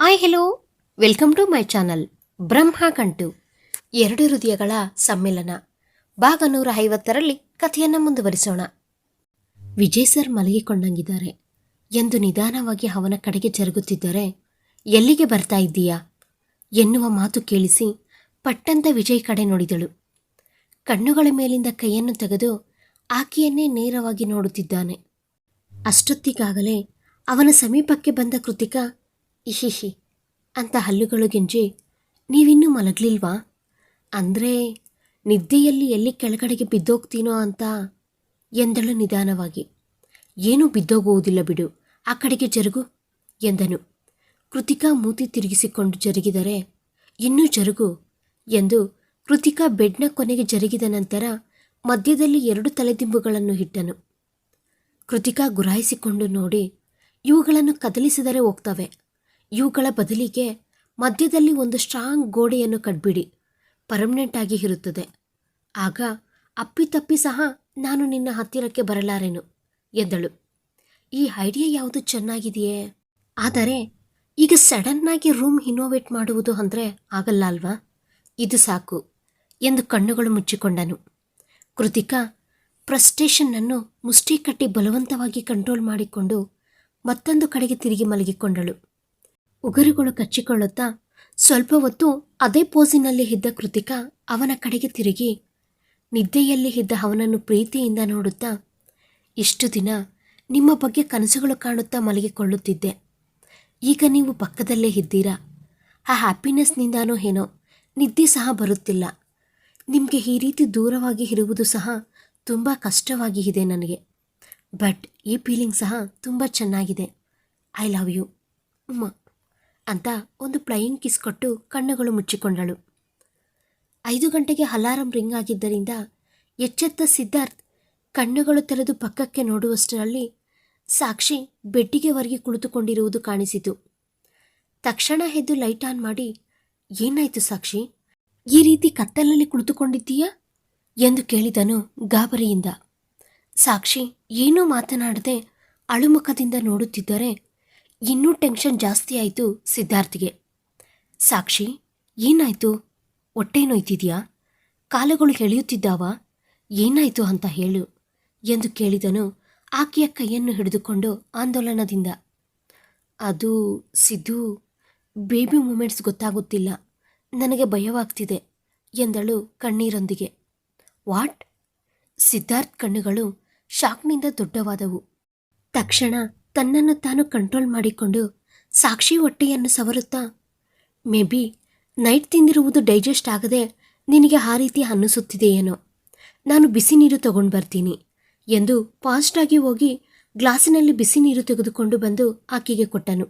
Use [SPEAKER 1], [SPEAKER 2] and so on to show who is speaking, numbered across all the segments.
[SPEAKER 1] Hi hello welcome to my channel Brahmagantu ಎರಡು ಹೃದಯಗಳ ಸಮ್ಮೇಳನ. ಭಾಗ ನೂರ ಐವತ್ತರಲ್ಲಿ ಕಥೆಯನ್ನು ಮುಂದುವರಿಸೋಣ. ವಿಜಯ್ ಸರ್ ಮಲಗಿಕೊಂಡಂಗಿದ್ದಾರೆ. ಎಂದು ನಿಧಾನವಾಗಿ ಅವನ ಕಡೆಗೆ ಜರುಗುತ್ತಿದ್ದರೆ, ಎಲ್ಲಿಗೆ ಬರ್ತಾ ಇದ್ದೀಯಾ? ಎನ್ನುವ ಮಾತು ಕೇಳಿಸಿ ಪಟ್ಟಂತ ವಿಜಯ್ ಕಡೆ ನೋಡಿದಳು. ಕಣ್ಣುಗಳ ಮೇಲಿಂದ ಕೈಯನ್ನು ತೆಗೆದು ಆಕೆಯನ್ನೇ ನೇರವಾಗಿ ನೋಡುತ್ತಿದ್ದಾನೆ. ಅಷ್ಟೊತ್ತಿಗಾಗಲೇ ಅವನ ಸಮೀಪಕ್ಕೆ ಬಂದ ಕೃತಿಕಾ ಇಹಿಹಿ, ಅಂತ ಹಲ್ಲುಗಳು ಗೆಂಜಿ, ನೀವಿನ್ನೂ ಮಲಗಲಿಲ್ವಾ? ಅಂದರೆ, ನಿದ್ದೆಯಲ್ಲಿ ಎಲ್ಲಿ ಕೆಳಗಡೆಗೆ ಬಿದ್ದೋಗ್ತೀನೋ ಅಂತ ಎಂದಳು ನಿಧಾನವಾಗಿ. ಏನೂ ಬಿದ್ದೋಗುವುದಿಲ್ಲ ಬಿಡು, ಆ ಕಡೆಗೆ ಜರುಗು, ಎಂದನು. ಕೃತಿಕಾ ಮೂತಿ ತಿರುಗಿಸಿಕೊಂಡು ಜರುಗಿದರೆ, ಇನ್ನೂ ಜರುಗು, ಎಂದು ಕೃತಿಕಾ ಬೆಡ್ನ ಕೊನೆಗೆ ಜರುಗಿದ ನಂತರ ಮಧ್ಯದಲ್ಲಿ ಎರಡು ತಲೆದಿಂಬುಗಳನ್ನು ಇಟ್ಟನು. ಕೃತಿಕಾ ಗುರಾಯಿಸಿಕೊಂಡು ನೋಡಿ, ಇವುಗಳನ್ನು ಕದಲಿಸಿದರೆ ಹೋಗ್ತವೆ. ಇವುಗಳ ಬದಲಿಗೆ ಮಧ್ಯದಲ್ಲಿ ಒಂದು ಸ್ಟ್ರಾಂಗ್ ಗೋಡೆಯನ್ನು ಕಟ್ಬಿಡಿ ಪರ್ಮನೆಂಟ್ ಆಗಿ ಇರುತ್ತದೆ. ಆಗ ಅಪ್ಪಿತಪ್ಪಿ ಸಹ ನಾನು ನಿನ್ನ ಹತ್ತಿರಕ್ಕೆ ಬರಲಾರೆನು ಎದ್ದಳು ಈ ಐಡಿಯಾ ಯಾವುದು ಚೆನ್ನಾಗಿದೆಯೇ? ಆದರೆ ಈಗ ಸಡನ್ನಾಗಿ ರೂಮ್ ಇನೋವೇಟ್ ಮಾಡುವುದು ಅಂದರೆ ಆಗಲ್ಲ ಅಲ್ವಾ ಇದು ಸಾಕು, ಎಂದು ಕಣ್ಣುಗಳು ಮುಚ್ಚಿಕೊಂಡನು. ಕೃತಿಕಾ ಪ್ರಸ್ಟೇಷನ್ನನ್ನು ಮುಷ್ಟಿ ಕಟ್ಟಿ ಬಲವಂತವಾಗಿ ಕಂಟ್ರೋಲ್ ಮಾಡಿಕೊಂಡು ಮತ್ತೊಂದು ಕಡೆಗೆ ತಿರುಗಿ ಮಲಗಿಕೊಂಡಳು. ಉಗುರುಗಳು ಕಚ್ಚಿಕೊಳ್ಳುತ್ತಾ ಸ್ವಲ್ಪ ಹೊತ್ತು ಅದೇ ಪೋಸಿನಲ್ಲಿ ಇದ್ದ ಕೃತಿಕಾ ಅವನ ಕಡೆಗೆ ತಿರುಗಿ ನಿದ್ದೆಯಲ್ಲಿ ಇದ್ದ ಅವನನ್ನು ಪ್ರೀತಿಯಿಂದ ನೋಡುತ್ತಾ, ಇಷ್ಟು ದಿನ ನಿಮ್ಮ ಬಗ್ಗೆ ಕನಸುಗಳು ಕಾಣುತ್ತಾ ಮಲಗಿಕೊಳ್ಳುತ್ತಿದ್ದೆ. ಈಗ ನೀವು ಪಕ್ಕದಲ್ಲೇ ಇದ್ದೀರಾ? ಆ ಹ್ಯಾಪಿನೆಸ್ನಿಂದನೋ ಏನೋ, ನಿದ್ದೆ ಸಹ ಬರುತ್ತಿಲ್ಲ. ನಿಮಗೆ ಈ ರೀತಿ ದೂರವಾಗಿ ಇರುವುದು ಸಹ ತುಂಬ ಕಷ್ಟವಾಗಿ ಇದೆ ನನಗೆ. ಬಟ್ ಈ ಫೀಲಿಂಗ್ ಸಹ ತುಂಬ ಚೆನ್ನಾಗಿದೆ. I love you. ಉಮ್ಮ ಅಂತ ಒಂದು ಪ್ಲೈಯಿಂಗ್ ಕಿಸ್ ಕೊಟ್ಟು ಕಣ್ಣುಗಳು ಮುಚ್ಚಿಕೊಂಡಳು. ಐದು ಗಂಟೆಗೆ ಅಲಾರಂ ರಿಂಗ್ ಆಗಿದ್ದರಿಂದ ಎಚ್ಚೆತ್ತ ಸಿದ್ಧಾರ್ಥ್ ಕಣ್ಣುಗಳು ತೆರೆದು ಪಕ್ಕಕ್ಕೆ ನೋಡುವಷ್ಟರಲ್ಲಿ ಸಾಕ್ಷಿ ಬೆಡ್ಡಿಗೆ ಹೊರಗೆ ಕುಳಿತುಕೊಂಡಿರುವುದು ಕಾಣಿಸಿತು. ತಕ್ಷಣ ಎದ್ದು ಲೈಟ್ ಆನ್ ಮಾಡಿ, ಏನಾಯ್ತು ಸಾಕ್ಷಿ? ಈ ರೀತಿ ಕತ್ತಲಲ್ಲಿ ಕುಳಿತುಕೊಂಡಿದ್ದೀಯಾ? ಎಂದು ಕೇಳಿದನು ಗಾಬರಿಯಿಂದ. ಸಾಕ್ಷಿ ಏನೂ ಮಾತನಾಡದೆ ಅಳುಮುಖದಿಂದ ನೋಡುತ್ತಿದ್ದರೆ ಇನ್ನೂ ಟೆನ್ಷನ್ ಜಾಸ್ತಿ ಆಯಿತು ಸಿದ್ಧಾರ್ಥಿಗೆ. ಸಾಕ್ಷಿ, ಏನಾಯಿತು? ಹೊಟ್ಟೆ ನೋಯ್ತಿದ್ಯಾ ಕಾಲುಗಳು ಎಳೆಯುತ್ತಿದ್ದಾವ? ಏನಾಯಿತು ಅಂತ ಹೇಳು ಎಂದು ಕೇಳಿದನು ಆಕೆಯ ಕೈಯನ್ನು ಹಿಡಿದುಕೊಂಡು ಆಂದೋಲನದಿಂದ. ಅದು ಸಿದ್ದು, ಬೇಬಿ ಮೂಮೆಂಟ್ಸ್ ಗೊತ್ತಾಗುತ್ತಿಲ್ಲ. ನನಗೆ ಭಯವಾಗ್ತಿದೆ ಎಂದಳು ಕಣ್ಣೀರೊಂದಿಗೆ. ವಾಟ್? ಸಿದ್ಧಾರ್ಥ್ ಕಣ್ಣುಗಳು ಶಾಕ್ನಿಂದ ದೊಡ್ಡವಾದವು. ತಕ್ಷಣ ತನ್ನನ್ನು ತಾನು ಕಂಟ್ರೋಲ್ ಮಾಡಿಕೊಂಡು ಸಾಕ್ಷಿ ಹೊಟ್ಟೆಯನ್ನು ಸವರುತ್ತಾ, ಮೇ ಬಿ ನೈಟ್ ತಿಂದಿರುವುದು ಡೈಜೆಸ್ಟ್ ಆಗದೆ ನಿನಗೆ ಆ ರೀತಿ ಅನ್ನಿಸುತ್ತಿದೆಯೇನೋ? ನಾನು ಬಿಸಿ ನೀರು ತಗೊಂಡು ಬರ್ತೀನಿ ಎಂದು ಫಾಸ್ಟಾಗಿ ಹೋಗಿ ಗ್ಲಾಸಿನಲ್ಲಿ ಬಿಸಿ ನೀರು ತೆಗೆದುಕೊಂಡು ಬಂದು ಆಕೆಗೆ ಕೊಟ್ಟನು.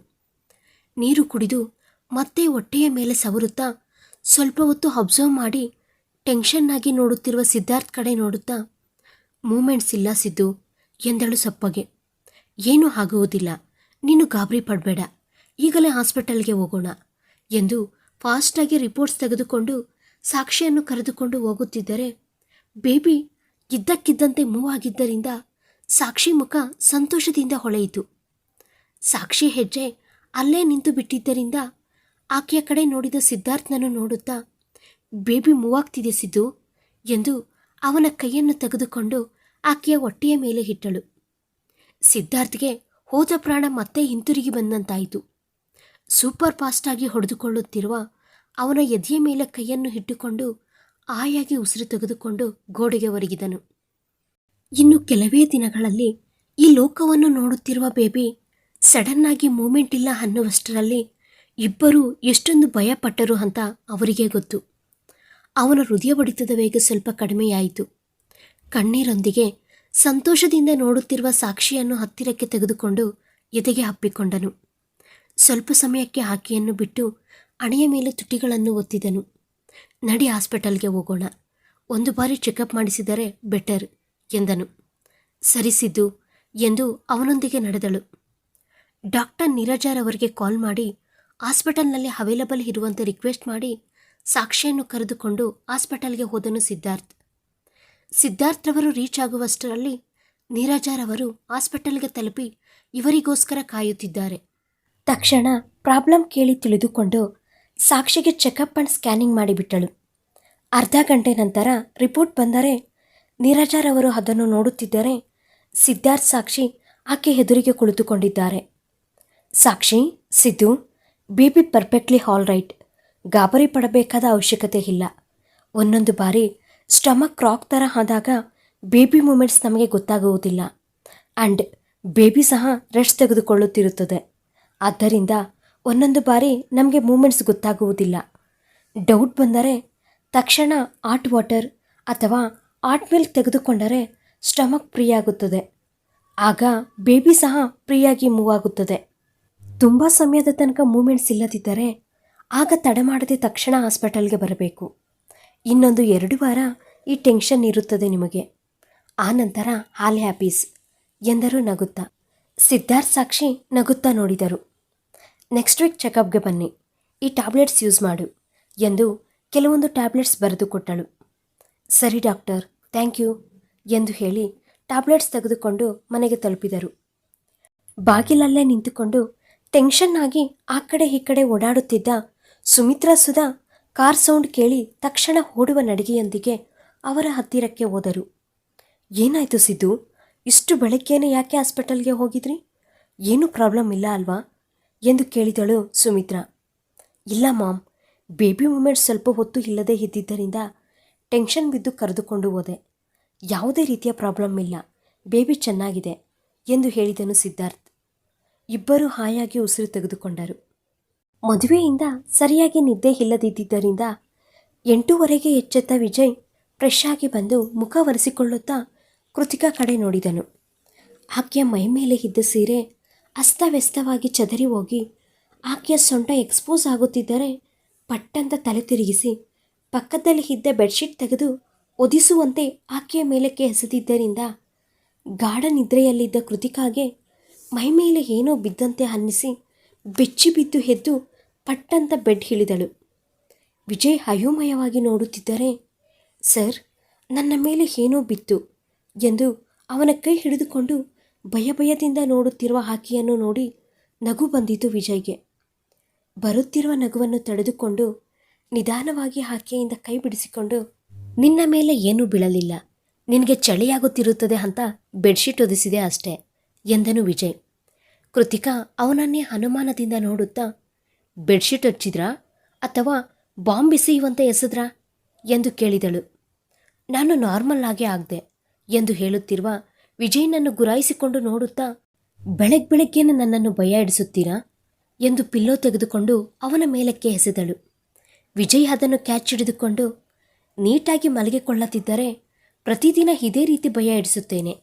[SPEAKER 1] ನೀರು ಕುಡಿದು ಮತ್ತೆ ಹೊಟ್ಟೆಯ ಮೇಲೆ ಸವರುತ್ತಾ ಸ್ವಲ್ಪ ಹೊತ್ತು ಅಬ್ಸರ್ವ್ ಮಾಡಿ ಟೆನ್ಷನ್ ಆಗಿ ನೋಡುತ್ತಿರುವ ಸಿದ್ಧಾರ್ಥ್ ಕಡೆ ನೋಡುತ್ತಾ ಮೂಮೆಂಟ್ಸ್ ಇಲ್ಲ ಸಿದ್ದು ಎಂದಳು ಸಪ್ಪಗೆ. ಏನೂ ಆಗುವುದಿಲ್ಲ. ನೀನು ಗಾಬರಿ ಪಡಬೇಡ. ಈಗಲೇ ಹಾಸ್ಪಿಟಲ್ಗೆ ಹೋಗೋಣ ಎಂದು ಫಾಸ್ಟಾಗಿ ರಿಪೋರ್ಟ್ಸ್ ತೆಗೆದುಕೊಂಡು ಸಾಕ್ಷಿಯನ್ನು ಕರೆದುಕೊಂಡು ಹೋಗುತ್ತಿದ್ದರೆ ಬೇಬಿ ಇದ್ದಕ್ಕಿದ್ದಂತೆ ಮೂವ್ ಆಗಿದ್ದರಿಂದ ಸಾಕ್ಷಿ ಮುಖ ಸಂತೋಷದಿಂದ ಹೊಳೆಯಿತು. ಸಾಕ್ಷಿ ಹೆಜ್ಜೆ ಅಲ್ಲೇ ನಿಂತು ಬಿಟ್ಟಿದ್ದರಿಂದ ಆಕೆಯ ಕಡೆ ನೋಡಿದ ಸಿದ್ಧಾರ್ಥನನ್ನು ನೋಡುತ್ತಾ, ಬೇಬಿ ಮೂವ್ ಆಗ್ತಿದೆ ಸಿದ್ದು ಎಂದು ಅವನ ಕೈಯನ್ನು ತೆಗೆದುಕೊಂಡು ಆಕೆಯ ಹೊಟ್ಟೆಯ ಮೇಲೆ ಇಟ್ಟಳು. ಸಿದ್ಧಾರ್ಥ್ಗೆ ಹೋದ ಪ್ರಾಣ ಮತ್ತೆ ಹಿಂತಿರುಗಿ ಬಂದಂತಾಯಿತು. ಸೂಪರ್ ಫಾಸ್ಟಾಗಿ ಹೊಡೆದುಕೊಳ್ಳುತ್ತಿರುವ ಅವನ ಎದೆಯ ಮೇಲೆ ಕೈಯನ್ನು ಇಟ್ಟುಕೊಂಡು ಆಯಾಗಿ ಉಸಿರು ತೆಗೆದುಕೊಂಡು ಗೋಡೆಗೆ ಒರಗಿದನು. ಇನ್ನು ಕೆಲವೇ ದಿನಗಳಲ್ಲಿ ಈ ಲೋಕವನ್ನು ನೋಡುತ್ತಿರುವ ಬೇಬಿ ಸಡನ್ನಾಗಿ ಮೂಮೆಂಟ್ ಇಲ್ಲ ಅನ್ನುವಷ್ಟರಲ್ಲಿ ಇಬ್ಬರೂ ಎಷ್ಟೊಂದು ಭಯಪಟ್ಟರು ಅಂತ ಅವರಿಗೆ ಗೊತ್ತು. ಅವನ ಹೃದಯ ಬಡಿತದ ವೇಗ ಸ್ವಲ್ಪ ಕಡಿಮೆಯಾಯಿತು. ಕಣ್ಣೀರೊಂದಿಗೆ ಸಂತೋಷದಿಂದ ನೋಡುತ್ತಿರುವ ಸಾಕ್ಷಿಯನ್ನು ಹತ್ತಿರಕ್ಕೆ ತೆಗೆದುಕೊಂಡು ಎದೆಗೆ ಹಪ್ಪಿಕೊಂಡನು ಸ್ವಲ್ಪ ಸಮಯಕ್ಕೆ ಆಕೆಯನ್ನು ಬಿಟ್ಟು ಹಣೆಯ ಮೇಲೆ ತುಟಿಗಳನ್ನು ಒತ್ತಿದನು. ನಡಿ ಹಾಸ್ಪಿಟಲ್ಗೆ ಹೋಗೋಣ. ಒಂದು ಬಾರಿ ಚೆಕಪ್ ಮಾಡಿಸಿದರೆ ಬೆಟರ್ ಎಂದನು. ಸರಿಸಿದ್ದು ಎಂದು ಅವನೊಂದಿಗೆ ನಡೆದಳು. ಡಾಕ್ಟರ್ ನೀರಜಾರವರಿಗೆ ಕಾಲ್ ಮಾಡಿ ಹಾಸ್ಪಿಟಲ್ನಲ್ಲಿ ಅವೈಲಬಲ್ ಇರುವಂತೆ ರಿಕ್ವೆಸ್ಟ್ ಮಾಡಿ ಸಾಕ್ಷಿಯನ್ನು ಕರೆದುಕೊಂಡು ಹಾಸ್ಪಿಟಲ್ಗೆ ಹೋದನು ಸಿದ್ಧಾರ್ಥ್. ಸಿದ್ಧಾರ್ಥ್ ರವರು ರೀಚ್ ಆಗುವಷ್ಟರಲ್ಲಿ ನೀರಜಾರ್ ಅವರು ಹಾಸ್ಪಿಟಲ್ಗೆ ತಲುಪಿ ಇವರಿಗೋಸ್ಕರ ಕಾಯುತ್ತಿದ್ದಾರೆ. ತಕ್ಷಣ ಪ್ರಾಬ್ಲಮ್ ಕೇಳಿ ತಿಳಿದುಕೊಂಡು ಸಾಕ್ಷಿಗೆ ಚೆಕಪ್ ಆ್ಯಂಡ್ ಸ್ಕ್ಯಾನಿಂಗ್ ಮಾಡಿಬಿಟ್ಟಳು. ಅರ್ಧ ಗಂಟೆ ನಂತರ ರಿಪೋರ್ಟ್ ಬಂದರೆ ನೀರಜಾರವರು ಅದನ್ನು ನೋಡುತ್ತಿದ್ದರೆ ಸಿದ್ಧಾರ್ಥ್ ಸಾಕ್ಷಿ ಆಕೆ ಎದುರಿಗೆ ಕುಳಿತುಕೊಂಡಿದ್ದಾರೆ. Sakshi, Siddu baby perfectly all right, ಗಾಬರಿ ಪಡಬೇಕಾದ ಅವಶ್ಯಕತೆ ಇಲ್ಲ. ಒಂದೊಂದು ಬಾರಿ ಸ್ಟಮಕ್ ಕ್ರಾಕ್ ಥರ ಆದಾಗ ಬೇಬಿ ಮೂಮೆಂಟ್ಸ್ ನಮಗೆ ಗೊತ್ತಾಗುವುದಿಲ್ಲ. ಆ್ಯಂಡ್ ಬೇಬಿ ಸಹ ರೆಸ್ಟ್ ತೆಗೆದುಕೊಳ್ಳುತ್ತಿರುತ್ತದೆ. ಆದ್ದರಿಂದ ಒಂದೊಂದು ಬಾರಿ ನಮಗೆ ಮೂಮೆಂಟ್ಸ್ ಗೊತ್ತಾಗುವುದಿಲ್ಲ. ಡೌಟ್ ಬಂದರೆ ತಕ್ಷಣ ಆಟ್ ವಾಟರ್ ಅಥವಾ ಆಟ್ ಮಿಲ್ಕ್ ತೆಗೆದುಕೊಂಡರೆ ಸ್ಟಮಕ್ ಫ್ರೀ ಆಗುತ್ತದೆ ಆಗ ಬೇಬಿ ಸಹ ಫ್ರೀಯಾಗಿ ಮೂವ್ ಆಗುತ್ತದೆ. ತುಂಬ ಸಮಯದ ತನಕ ಮೂಮೆಂಟ್ಸ್ ಇಲ್ಲದಿದ್ದರೆ ಆಗ ತಡ ಮಾಡದೆ ತಕ್ಷಣ ಹಾಸ್ಪಿಟಲ್ಗೆ ಬರಬೇಕು. ಇನ್ನೊಂದು ಎರಡು ವಾರ ಈ ಟೆನ್ಷನ್ ಇರುತ್ತದೆ ನಿಮಗೆ. ಆ ನಂತರ ಆಲ್ ಹ್ಯಾಪೀಸ್ ಎಂದರು ನಗುತ್ತಾ. ಸಿದ್ಧಾರ್ಥ್ ಸಾಕ್ಷಿ ನಗುತ್ತಾ ನೋಡಿದರು. ನೆಕ್ಸ್ಟ್ ವೀಕ್ ಚೆಕಪ್ಗೆ ಬನ್ನಿ. ಈ ಟ್ಯಾಬ್ಲೆಟ್ಸ್ ಯೂಸ್ ಮಾಡು ಎಂದು ಕೆಲವೊಂದು ಟ್ಯಾಬ್ಲೆಟ್ಸ್ ಬರೆದು ಕೊಟ್ಟಳು. ಸರಿ ಡಾಕ್ಟರ್, ಥ್ಯಾಂಕ್ ಯು ಎಂದು ಹೇಳಿ ಟ್ಯಾಬ್ಲೆಟ್ಸ್ ತೆಗೆದುಕೊಂಡು ಮನೆಗೆ ತಲುಪಿದರು. ಬಾಗಿಲಲ್ಲೇ ನಿಂತುಕೊಂಡು ಟೆನ್ಷನ್ ಆಗಿ ಆ ಕಡೆ ಈ ಕಡೆ ಓಡಾಡುತ್ತಿದ್ದ ಸುಮಿತ್ರಾ ಸುಧಾ ಕಾರ್ ಸೌಂಡ್ ಕೇಳಿ ತಕ್ಷಣ ಓಡುವ ನಡಿಗೆಯೊಂದಿಗೆ ಅವರ ಹತ್ತಿರಕ್ಕೆ ಹೋದರು. ಏನಾಯಿತು ಸಿದ್ದು? ಇಷ್ಟು ಬೆಳಗ್ಗೆನೇ ಯಾಕೆ ಹಾಸ್ಪಿಟಲ್ಗೆ ಹೋಗಿದ್ರಿ? ಏನೂ ಪ್ರಾಬ್ಲಮ್ ಇಲ್ಲ ಅಲ್ವಾ? ಎಂದು ಕೇಳಿದಳು ಸುಮಿತ್ರಾ. ಇಲ್ಲ ಮಾಮ್, ಬೇಬಿ ಮೂಮೆಂಟ್ ಸ್ವಲ್ಪ ಹೊತ್ತು ಇಲ್ಲದೆ ಇದ್ದಿದ್ದರಿಂದ ಟೆನ್ಷನ್ ಬಿದ್ದು ಕರೆದುಕೊಂಡು ಹೋದೆ. ಯಾವುದೇ ರೀತಿಯ ಪ್ರಾಬ್ಲಮ್ ಇಲ್ಲ, ಬೇಬಿ ಚೆನ್ನಾಗಿದೆ ಎಂದು ಹೇಳಿದನು ಸಿದ್ಧಾರ್ಥ್. ಇಬ್ಬರು ಹಾಯಾಗಿ ಉಸಿರು ತೆಗೆದುಕೊಂಡರು. ಮದುವೆಯಿಂದ ಸರಿಯಾಗಿ ನಿದ್ದೆ ಇಲ್ಲದಿದ್ದರಿಂದ ಎಂಟೂವರೆಗೆ ಎಚ್ಚೆತ್ತ ವಿಜಯ್ ಫ್ರೆಶ್ ಆಗಿ ಬಂದು ಮುಖ ಒರೆಸಿಕೊಳ್ಳುತ್ತಾ ಕೃತಿಕಾ ಕಡೆ ನೋಡಿದನು. ಆಕೆಯ ಮೈಮೇಲೆ ಇದ್ದ ಸೀರೆ ಅಸ್ತವ್ಯಸ್ತವಾಗಿ ಚದರಿ ಹೋಗಿ ಆಕೆಯ ಸೊಂಟ ಎಕ್ಸ್ಪೋಸ್ ಆಗುತ್ತಿದ್ದರೆ ಪಟ್ಟಂತ ತಲೆ ತಿರುಗಿಸಿ ಪಕ್ಕದಲ್ಲಿ ಇದ್ದ ಬೆಡ್ಶೀಟ್ ತೆಗೆದು ಒದಿಸುವಂತೆ ಆಕೆಯ ಮೇಲಕ್ಕೆ ಎಸೆದಿದ್ದರಿಂದ ಗಾಢ ನಿದ್ರೆಯಲ್ಲಿದ್ದ ಕೃತಿಕಾಗೆ ಮೈಮೇಲೆ ಏನೋ ಬಿದ್ದಂತೆ ಅನ್ನಿಸಿ ಬೆಚ್ಚಿ ಬಿದ್ದು ಎದ್ದು ಪಟ್ಟಂತ ಬೆಡ್ ಹಿಳಿದಳು. ವಿಜಯ್ ಅಯೋಮಯವಾಗಿ ನೋಡುತ್ತಿದ್ದರೆ, ಸರ್, ನನ್ನ ಮೇಲೆ ಏನೋ ಬಿತ್ತು ಎಂದು ಅವನ ಕೈ ಹಿಡಿದುಕೊಂಡು ಭಯ ಭಯದಿಂದ ನೋಡುತ್ತಿರುವ ಹಾಕಿಯನ್ನು ನೋಡಿ ನಗು ಬಂದಿತು ವಿಜಯ್ಗೆ. ಬರುತ್ತಿರುವ ನಗುವನ್ನು ತಡೆದುಕೊಂಡು ನಿಧಾನವಾಗಿ ಹಾಕಿಯಿಂದ ಕೈ ಬಿಡಿಸಿಕೊಂಡು, ನಿನ್ನ ಮೇಲೆ ಏನೂ ಬೀಳಲಿಲ್ಲ. ನಿನಗೆ ಚಳಿಯಾಗುತ್ತಿರುತ್ತದೆ ಅಂತ ಬೆಡ್ಶೀಟ್ ಒದಿಸಿದೆ ಅಷ್ಟೇ ಎಂದನು ವಿಜಯ್. ಕೃತಿಕಾ ಅವನನ್ನೇ ಅನುಮಾನದಿಂದ ನೋಡುತ್ತಾ, ಬೆಡ್ಶೀಟ್ ಹಚ್ಚಿದ್ರಾ? ಅಥವಾ ಬಾಂಬ್ ಬಿಸಿಯುವಂತೆ ಎಸೆದ್ರಾ? ಎಂದು ಕೇಳಿದಳು. ನಾನು ನಾರ್ಮಲ್ ಆಗೇ ಆಗದೆ, ಎಂದು ಹೇಳುತ್ತಿರುವ ವಿಜಯ್ನನ್ನು ಗುರಾಯಿಸಿಕೊಂಡು ನೋಡುತ್ತಾ, ಬೆಳಗ್ ಬೆಳಗ್ಗೆನೆ ನನ್ನನ್ನು ಭಯ ಇಡಿಸುತ್ತೀರಾ ಎಂದು ಪಿಲ್ಲೋ ತೆಗೆದುಕೊಂಡು ಅವನ ಮೇಲಕ್ಕೆ ಎಸೆದಳು. ವಿಜಯ್ ಅದನ್ನು ಕ್ಯಾಚ್ ಹಿಡಿದುಕೊಂಡು, ನೀಟಾಗಿ ಮಲಗಿಕೊಳ್ಳುತ್ತಿದ್ದರೆ ಪ್ರತಿದಿನ ಇದೇ ರೀತಿ ಭಯ ಇಡಿಸುತ್ತೇನೆ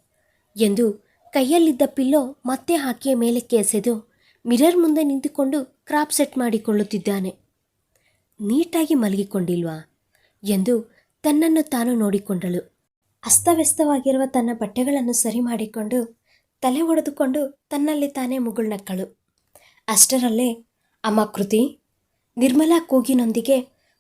[SPEAKER 1] ಎಂದು ಕೈಯಲ್ಲಿದ್ದ ಪಿಲ್ಲೋ ಮತ್ತೆ ಹಾಕಿಯ ಮೇಲಕ್ಕೆ ಎಸೆದು ಮಿರರ್ ಮುಂದೆ ನಿಂತುಕೊಂಡು ಕ್ರಾಪ್ ಸೆಟ್ ಮಾಡಿಕೊಳ್ಳುತ್ತಿದ್ದಾನೆ. ನೀಟಾಗಿ ಮಲಗಿಕೊಂಡಿಲ್ವಾ ಎಂದು ತನ್ನನ್ನು ತಾನು ನೋಡಿಕೊಂಡಳು. ಅಸ್ತವ್ಯಸ್ತವಾಗಿರುವ ತನ್ನ ಬಟ್ಟೆಗಳನ್ನು ಸರಿ ಮಾಡಿಕೊಂಡು ತಲೆ ಒಡೆದುಕೊಂಡು ತನ್ನಲ್ಲಿ ತಾನೇ ಮುಗುಳ್ನಕ್ಕಳು. ಅಷ್ಟರಲ್ಲೇ, ಅಮ್ಮ ಕೃತಿ, ನಿರ್ಮಲಾ ಕೂಗಿನೊಂದಿಗೆ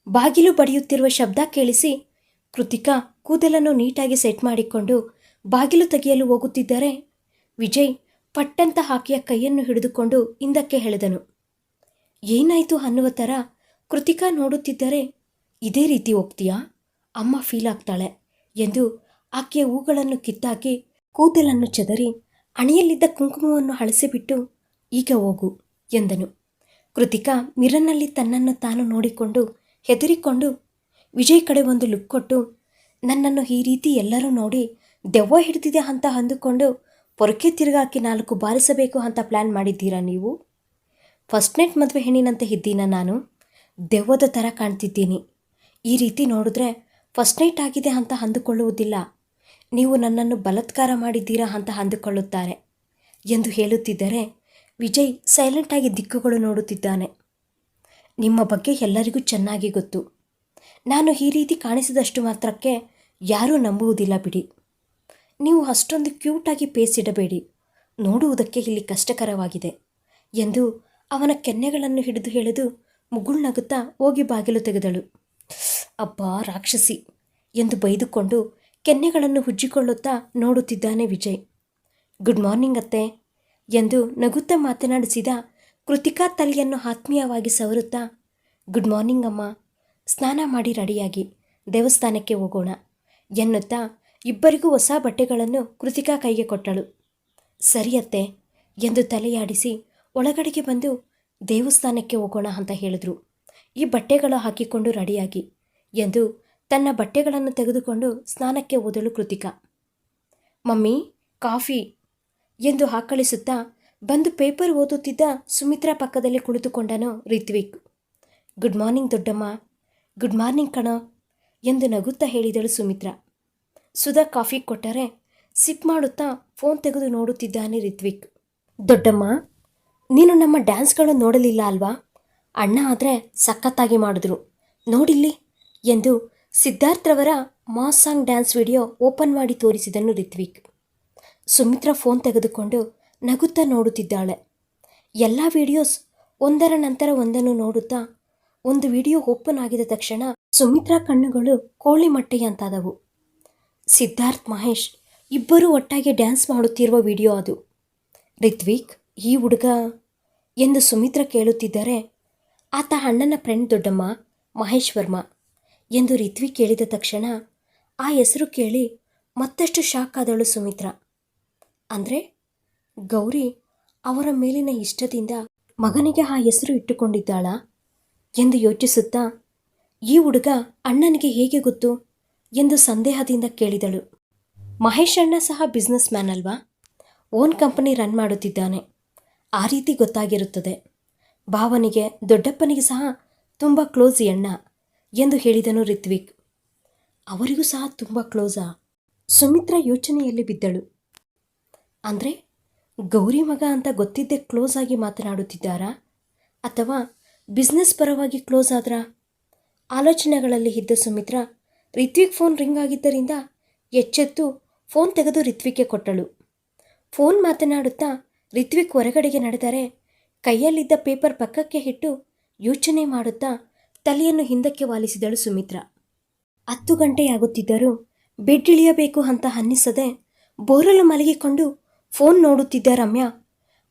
[SPEAKER 1] ಬಾಗಿಲು ಬಡಿಯುತ್ತಿರುವ ಶಬ್ದ ಕೇಳಿಸಿ ಕೃತಿಕಾ ಕೂದಲನ್ನು ನೀಟಾಗಿ ಸೆಟ್ ಮಾಡಿಕೊಂಡು ಬಾಗಿಲು ತೆಗೆಯಲು ಹೋಗುತ್ತಿದ್ದರೆ ವಿಜಯ್ ಪಟ್ಟಂತ ಹಾಕಿಯ ಕೈಯನ್ನು ಹಿಡಿದುಕೊಂಡು ಹಿಂದಕ್ಕೆ ಹೇಳಿದನು ಏನಾಯಿತು ಅನ್ನುವ ಥರ ಕೃತಿಕಾ ನೋಡುತ್ತಿದ್ದರೆ ಇದೇ ರೀತಿ ಹೋಗ್ತೀಯಾ? ಅಮ್ಮ ಫೀಲ್ ಆಗ್ತಾಳೆ ಎಂದು ಆಕೆಯ ಹೂಗಳನ್ನು ಕಿತ್ತಾಕಿ ಕೂದಲನ್ನು ಚದರಿ ಅಣೆಯಲ್ಲಿದ್ದ ಕುಂಕುಮವನ್ನು ಅಳಿಸಿಬಿಟ್ಟು, ಈಗ ಹೋಗು ಎಂದನು. ಕೃತಿಕಾ ಮಿರನ್ನಲ್ಲಿ ತನ್ನನ್ನು ತಾನು ನೋಡಿಕೊಂಡು ಹೆದರಿಕೊಂಡು ವಿಜಯ್ ಕಡೆ ಒಂದು ಲುಕ್ ಕೊಟ್ಟು, ನನ್ನನ್ನು ಈ ರೀತಿ ಎಲ್ಲರೂ ನೋಡಿ ದೆವ್ವ ಹಿಡಿದಿದೆ ಅಂತ ಅಂದುಕೊಂಡು ಪೊರಕೆ ತಿರುಗಾಕಿ ನಾಲ್ಕು ಬಾರಿಸಬೇಕು ಅಂತ ಪ್ಲ್ಯಾನ್ ಮಾಡಿದ್ದೀರಾ ನೀವು? ಫಸ್ಟ್ ನೈಟ್ ಮದುವೆ ಹೆಣ್ಣಿನಂತೆ ಇದ್ದೀನ ನಾನು. ದೆವ್ವದ ಥರ ಕಾಣ್ತಿದ್ದೀನಿ. ಈ ರೀತಿ ನೋಡಿದ್ರೆ ಫಸ್ಟ್ ನೈಟ್ ಆಗಿದೆ ಅಂತ ಅಂದುಕೊಳ್ಳುವುದಿಲ್ಲ. ನೀವು ನನ್ನನ್ನು ಬಲತ್ಕಾರ ಮಾಡಿದ್ದೀರಾ ಅಂತ ಅಂದುಕೊಳ್ಳುತ್ತಾರೆ. ಎಂದು ಹೇಳುತ್ತಿದ್ದರೆ ವಿಜಯ್ ಸೈಲೆಂಟಾಗಿ ದಿಕ್ಕುಗಳು ನೋಡುತ್ತಿದ್ದಾನೆ. ನಿಮ್ಮ ಬಗ್ಗೆ ಎಲ್ಲರಿಗೂ ಚೆನ್ನಾಗಿ ಗೊತ್ತು. ನಾನು ಈ ರೀತಿ ಕಾಣಿಸಿದಷ್ಟು ಮಾತ್ರಕ್ಕೆ ಯಾರೂ ನಂಬುವುದಿಲ್ಲ ಬಿಡಿ. ನೀವು ಅಷ್ಟೊಂದು ಕ್ಯೂಟಾಗಿ ಪೇಸಿಡಬೇಡಿ ನೋಡುವುದಕ್ಕೆ ಇಲ್ಲಿ ಕಷ್ಟಕರವಾಗಿದೆ. ಎಂದು ಅವನ ಕೆನ್ನೆಗಳನ್ನು ಹಿಡಿದು ಎಳೆದು ಮುಗುಳ್ನಗುತ್ತಾ ಹೋಗಿ ಬಾಗಿಲು ತೆಗೆದಳು. ಅಬ್ಬಾ ರಾಕ್ಷಸಿ ಎಂದು ಬೈದುಕೊಂಡು ಕೆನ್ನೆಗಳನ್ನು ಹುಜ್ಜಿಕೊಳ್ಳುತ್ತಾ ನೋಡುತ್ತಿದ್ದಾನೆ ವಿಜಯ್. ಗುಡ್ ಮಾರ್ನಿಂಗ್ ಅತ್ತೆ ಎಂದು ನಗುತ್ತಾ ಮಾತನಾಡಿಸಿದ ಕೃತಿಕಾ ತಲೆಯನ್ನು ಆತ್ಮೀಯವಾಗಿ ಸವರುತ್ತಾ, ಗುಡ್ ಮಾರ್ನಿಂಗ್ ಅಮ್ಮ, ಸ್ನಾನ ಮಾಡಿ ರೆಡಿಯಾಗಿ, ದೇವಸ್ಥಾನಕ್ಕೆ ಹೋಗೋಣ ಎನ್ನುತ್ತಾ ಇಬ್ಬರಿಗೂ ಹೊಸ ಬಟ್ಟೆಗಳನ್ನು ಕೃತಿಕಾ ಕೈಗೆ ಕೊಟ್ಟಳು. ಸರಿಯತ್ತೆ ಎಂದು ತಲೆಯಾಡಿಸಿ ಒಳಗಡೆಗೆ ಬಂದು ದೇವಸ್ಥಾನಕ್ಕೆ ಹೋಗೋಣ ಅಂತ ಹೇಳಿದ್ರು. ಈ ಬಟ್ಟೆಗಳು ಹಾಕಿಕೊಂಡು ರೆಡಿಯಾಗಿ ಎಂದು ತನ್ನ ಬಟ್ಟೆಗಳನ್ನು ತೆಗೆದುಕೊಂಡು ಸ್ನಾನಕ್ಕೆ ಓದಲು ಕೃತಿಕಾ. ಮಮ್ಮಿ, ಕಾಫಿ ಎಂದು ಹಾಕಳಿಸುತ್ತಾ ಬಂದು ಪೇಪರ್ ಓದುತ್ತಿದ್ದ ಸುಮಿತ್ರಾ ಪಕ್ಕದಲ್ಲಿ ಕುಳಿತುಕೊಂಡನು ರಿತ್ವಿಕ್. ಗುಡ್ ಮಾರ್ನಿಂಗ್ ದೊಡ್ಡಮ್ಮ, ಗುಡ್ ಮಾರ್ನಿಂಗ್ ಕಣ ಎಂದು ನಗುತ್ತಾ ಹೇಳಿದಳು ಸುಮಿತ್ರಾ. ಸುಧಾ ಕಾಫಿ ಕೊಟ್ಟರೆ ಸಿಪ್ ಮಾಡುತ್ತಾ ಫೋನ್ ತೆಗೆದು ನೋಡುತ್ತಿದ್ದಾನೆ ರಿತ್ವಿಕ್. ದೊಡ್ಡಮ್ಮ, ನೀನು ನಮ್ಮ ಡ್ಯಾನ್ಸ್ಗಳು ನೋಡಲಿಲ್ಲ ಅಲ್ವಾ? ಅಣ್ಣ ಆದರೆ ಸಖತ್ತಾಗಿ ಮಾಡಿದ್ರು. ನೋಡಿಲ್ಲಿ? ಎಂದು ಸಿದ್ಧಾರ್ಥ್ರವರ mass song dance video open ಮಾಡಿ ತೋರಿಸಿದನು ರಿತ್ವಿಕ್. ಸುಮಿತ್ರಾ ಫೋನ್ ತೆಗೆದುಕೊಂಡು ನಗುತ್ತಾ ನೋಡುತ್ತಿದ್ದಾಳೆ. ಎಲ್ಲ ವಿಡಿಯೋಸ್ ಒಂದರ ನಂತರ ಒಂದನ್ನು ನೋಡುತ್ತಾ ಒಂದು ವಿಡಿಯೋ ಓಪನ್ ಆಗಿದ ತಕ್ಷಣ ಸುಮಿತ್ರಾ ಕಣ್ಣುಗಳು ಕೋಳಿ ಮಟ್ಟೆಯಂತಾದವು. ಸಿದ್ಧಾರ್ಥ್ ಮಹೇಶ್ ಇಬ್ಬರೂ ಒಟ್ಟಾಗಿ ಡ್ಯಾನ್ಸ್ ಮಾಡುತ್ತಿರುವ ವಿಡಿಯೋ ಅದು. ರಿತ್ವಿಕ್, ಈ ಹುಡುಗ ಎಂದು ಸುಮಿತ್ರ ಕೇಳುತ್ತಿದ್ದರೆ, ಆತ ಅಣ್ಣನ ಫ್ರೆಂಡ್ ದೊಡ್ಡಮ್ಮ, ಮಹೇಶ್ ವರ್ಮ ಎಂದು ರಿತ್ವಿಕ್ ಕೇಳಿದ ತಕ್ಷಣ ಆ ಹೆಸರು ಕೇಳಿ ಮತ್ತಷ್ಟು ಶಾಕ್ ಆದಳು ಸುಮಿತ್ರ. ಅಂದರೆ, ಗೌರಿ ಅವರ ಮೇಲಿನ ಇಷ್ಟದಿಂದ ಮಗನಿಗೆ ಆ ಹೆಸರು ಇಟ್ಟುಕೊಂಡಿದ್ದಾಳಾ ಎಂದು ಯೋಚಿಸುತ್ತಾ, ಈ ಹುಡುಗ ಅಣ್ಣನಿಗೆ ಹೇಗೆ ಗೊತ್ತು? ಎಂದು ಸಂದೇಹದಿಂದ ಕೇಳಿದಳು. ಮಹೇಶ್ ಅಣ್ಣ ಸಹ ಬಿಸ್ನೆಸ್ ಮ್ಯಾನ್ ಅಲ್ವಾ? ಓನ್ ಕಂಪನಿ ರನ್ ಮಾಡುತ್ತಿದ್ದಾನೆ. ಆ ರೀತಿ ಗೊತ್ತಾಗಿರುತ್ತದೆ. ಭಾವನಿಗೆ, ದೊಡ್ಡಪ್ಪನಿಗೆ ಸಹ ತುಂಬ ಕ್ಲೋಸ್ ಎಣ್ಣ ಎಂದು ಹೇಳಿದನು ರಿತ್ವಿಕ್. ಅವರಿಗೂ ಸಹ ತುಂಬ ಕ್ಲೋಸಾ ಸುಮಿತ್ರ ಯೋಚನೆಯಲ್ಲಿ ಬಿದ್ದಳು. ಅಂದರೆ, ಗೌರಿ ಮಗ ಅಂತ ಗೊತ್ತಿದ್ದೇ ಕ್ಲೋಸ್ ಆಗಿ ಮಾತನಾಡುತ್ತಿದ್ದಾರಾ? ಅಥವಾ ಬಿಸ್ನೆಸ್ ಪರವಾಗಿ ಕ್ಲೋಸ್ ಆದ್ರಾ? ಆಲೋಚನೆಗಳಲ್ಲಿ ಇದ್ದ ಸುಮಿತ್ರ ರಿತ್ವಿಕ್ ಫೋನ್ ರಿಂಗ್ ಆಗಿದ್ದರಿಂದ ಎಚ್ಚೆತ್ತು ಫೋನ್ ತೆಗೆದು ರಿತ್ವಿಕ್ಗೆ ಕೊಟ್ಟಳು. ಫೋನ್ ಮಾತನಾಡುತ್ತಾ ರಿತ್ವಿಕ್ ಹೊರಗಡೆಗೆ ನಡೆದರೆ ಕೈಯಲ್ಲಿದ್ದ ಪೇಪರ್ ಪಕ್ಕಕ್ಕೆ ಇಟ್ಟು ಯೋಚನೆ ಮಾಡುತ್ತಾ ತಲೆಯನ್ನು ಹಿಂದಕ್ಕೆ ವಾಲಿಸಿದಳು ಸುಮಿತ್ರ. ಹತ್ತು ಗಂಟೆಯಾಗುತ್ತಿದ್ದರೂ ಬೆಡ್ ಇಳಿಯಬೇಕು ಅಂತ ಅನ್ನಿಸದೆ ಬೋರಲು ಮಲಗಿಕೊಂಡು ಫೋನ್ ನೋಡುತ್ತಿದ್ದ ರಮ್ಯಾ,